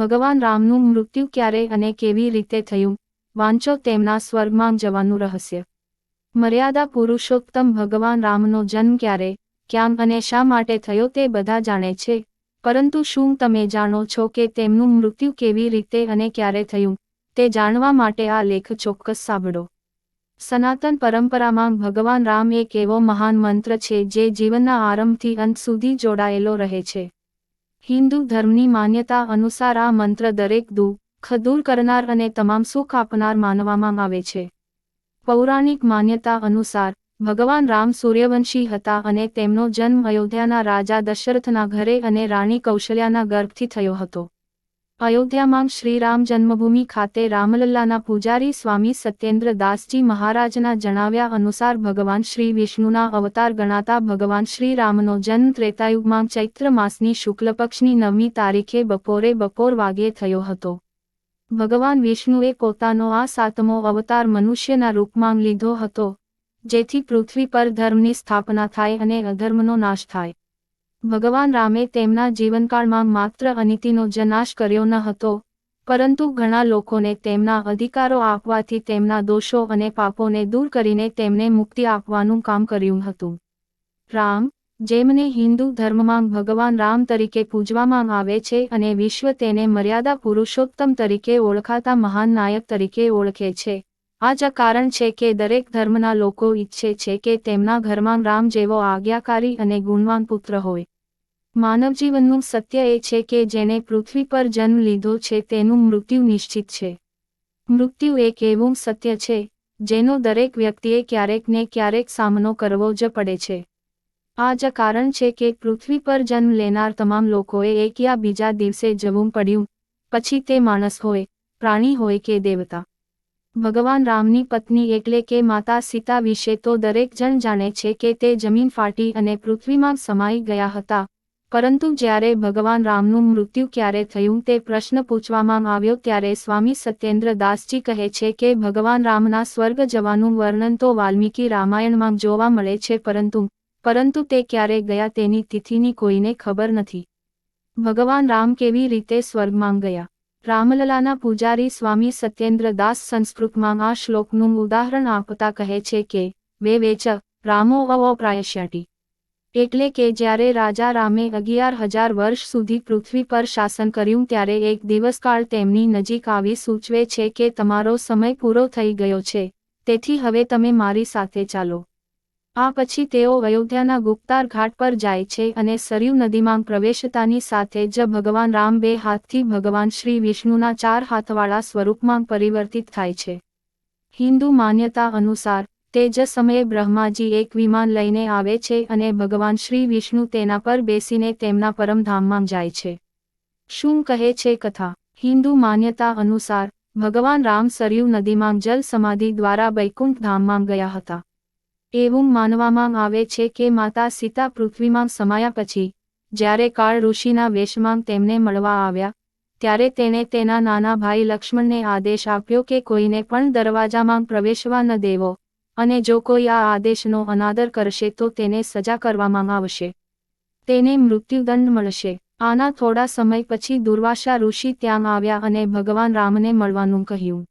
ભગવાન રામનું મૃત્યુ ક્યારે અને કેવી રીતે થયું, વાંચો તેમના સ્વર્ગમાં જવાનું રહસ્ય. મર્યાદા પુરુષોત્તમ ભગવાન રામનો જન્મ ક્યારે, ક્યાં અને શા માટે થયો તે બધા જાણે છે, પરંતુ શું તમે જાણો છો કે તેમનું મૃત્યુ કેવી રીતે અને ક્યારે થયું, તે જાણવા માટે આ લેખ ચોક્કસ સાંભળો. સનાતન પરંપરામાં ભગવાન રામ એક એવો મહાન મંત્ર છે જે જીવનના આરંભથી અંત સુધી જોડાયેલો રહે છે. હિન્દુ ધર્મની માન્યતા અનુસાર આ મંત્ર દરેક દુઃખ દૂર કરનાર અને તમામ સુખ આપનાર માનવામાં આવે છે. પૌરાણિક માન્યતા અનુસાર, ભગવાન રામ સૂર્યવંશી હતા અને તેમનો જન્મ અયોધ્યાના રાજા દશરથના ઘરે અને રાણી કૌશલ્યાના ગર્ભથી થયો હતો. અયોધ્યામાં શ્રીરામ જન્મભૂમિ ખાતે રામલલ્લાના પૂજારી સ્વામી સત્યેન્દ્ર દાસજી મહારાજના જણાવ્યા અનુસાર ભગવાન શ્રી વિષ્ણુના અવતાર ગણાતા ભગવાન શ્રીરામનો જન્મ ત્રેતાયુગમાં ચૈત્ર માસની શુક્લ પક્ષની નવમી તારીખે બપોરે બપોર વાગ્યે થયો હતો. ભગવાન વિષ્ણુએ પોતાનો આ સાતમો અવતાર મનુષ્યના રૂપમાં લીધો હતો, જેથી પૃથ્વી પર ધર્મની સ્થાપના થાય અને અધર્મનો નાશ થાય. ભગવાન રામે તેમના જીવનકાળમાં માત્ર અનિતિનો જ નાશ કર્યો ન હતો, પરંતુ ઘણા લોકોને તેમના અધિકારો આપવાથી તેમના દોષો અને પાપોને દૂર કરીને તેમને મુક્તિ આપવાનું કામ કર્યું હતું. રામ, જેમને હિન્દુ ધર્મમાં ભગવાન રામ તરીકે પૂજવામાં આવે છે અને વિશ્વ તેને મર્યાદા પુરુષોત્તમ તરીકે ઓળખાતા મહાન નાયક તરીકે ઓળખે છે આ જ કારણ છે કે દરેક ધર્મના લોકો ઈચ્છે છે કે તેમના ઘરમાં રામ જેવો આજ્ઞાકારી અને ગુણવાન પુત્ર હોય. માનવજીવનનું સત્ય એ છે કે જેણે પૃથ્વી પર જન્મ લીધો છે તેનું મૃત્યુ નિશ્ચિત છે. મૃત્યુ એક એવું સત્ય છે, જેનો દરેક વ્યક્તિએ ક્યારેક ને ક્યારેક સામનો કરવો જ પડે છે. આ જ કારણ છે કે પૃથ્વી પર જન્મ લેનાર તમામ લોકોએ એક યા બીજા દિવસે જવું પડ્યું, પછી તે માણસ હોય, પ્રાણી હોય કે દેવતા. ભગવાન રામની પત્ની એટલે કે માતા સીતા વિશે તો દરેક જણ જાણે છે કે તે જમીન ફાટી અને પૃથ્વીમાં સમાઈ ગયા હતા. પરંતુ જ્યારે ભગવાન રામનું મૃત્યુ ક્યારે થયું તે પ્રશ્ન પૂછવામાં આવ્યો ત્યારે સ્વામી સત્યેન્દ્ર દાસજી કહે છે કે ભગવાન રામના સ્વર્ગ જવાનું વર્ણન તો વાલ્મીકી રામાયણમાં જોવા મળે છે પરંતુ પરંતુ તે ક્યારે ગયા તેની તિથિની કોઈને ખબર નથી. ભગવાન રામ કેવી રીતે સ્વર્ગમાં ગયા? રામલલાના પૂજારી સ્વામી સત્યેન્દ્ર દાસ સંસ્કૃતમાં આ શ્લોકનું ઉદાહરણ આપતા કહે છે કે, બે વેચ, રામો અવો પ્રાયશ્યાટી. એટલે કે જ્યારે રાજા રામે અગિયાર હજાર વર્ષ સુધી પૃથ્વી પર શાસન કર્યું ત્યારે એક દિવસકાળ તેમની નજીક આવી સૂચવે છે કે તમારો સમય પૂરો થઈ ગયો છે, તેથી હવે તમે મારી સાથે ચાલો. આ પછી તેઓ અયોધ્યાના ગુપ્તાર ઘાટ પર જાય છે અને સરયુ નદીમાં પ્રવેશતાની સાથે જ ભગવાન રામ બે હાથથી ભગવાન શ્રી વિષ્ણુના ચાર હાથવાળા સ્વરૂપમાં પરિવર્તિત થાય છે. હિન્દુ માન્યતા અનુસાર, તે જ સમયે બ્રહ્માજી એક વિમાન લઈને આવે છે અને ભગવાન શ્રી વિષ્ણુ તેના પર બેસીને તેમના પરમધામમાં જાય છે. શું કહે છે કથા? હિન્દુ માન્યતા અનુસાર, ભગવાન રામ સરયુ નદીમાં જલ સમાધિ દ્વારા વૈકુંઠ ધામમાં ગયા હતા. એવું માનવામાં આવે છે કે માતા સીતા પૃથ્વીમાં સમાયા પછી, જ્યારે કાળ ઋષિના વેશમાં તેમને મળવા આવ્યા, ત્યારે તેણે તેના નાના ભાઈ લક્ષ્મણને આદેશ આપ્યો કે કોઈને પણ દરવાજામાં પ્રવેશવા ન દેવો, અને જો કોઈ આ આદેશનો અનાદર કરશે તો તેને સજા કરવામાં આવશે. તેને મૃત્યુદંડ મળશે. આના થોડા સમય પછી દુર્વાસા ઋષિ ત્યાં આવ્યા અને ભગવાન રામને મળવાનું કહ્યું.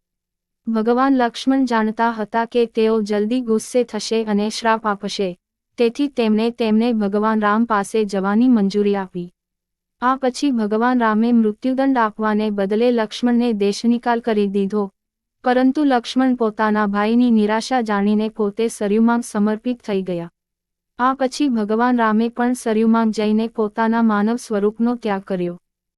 ભગવાન લક્ષ્મણ જાણતા હતા કે તેઓ જલ્દી ગુસ્સે થશે અને શ્રાપ આપશે. તેથી તેમણે તેમને ભગવાન રામ પાસે જવાની મંજૂરી આપી. આ પછી ભગવાન રામે મૃત્યુદંડ આપવાને બદલે લક્ષ્મણને દેશનિકાલ કરી દીધો. પરંતુ લક્ષ્મણ પોતાના ભાઈની નિરાશા જાણીને પોતે સરયુમાં સમર્પિત થઈ ગયા. આ પછી ભગવાન રામે પણ સરયુમાં જઈને પોતાના માનવ સ્વરૂપનો ત્યાગ કર્યો.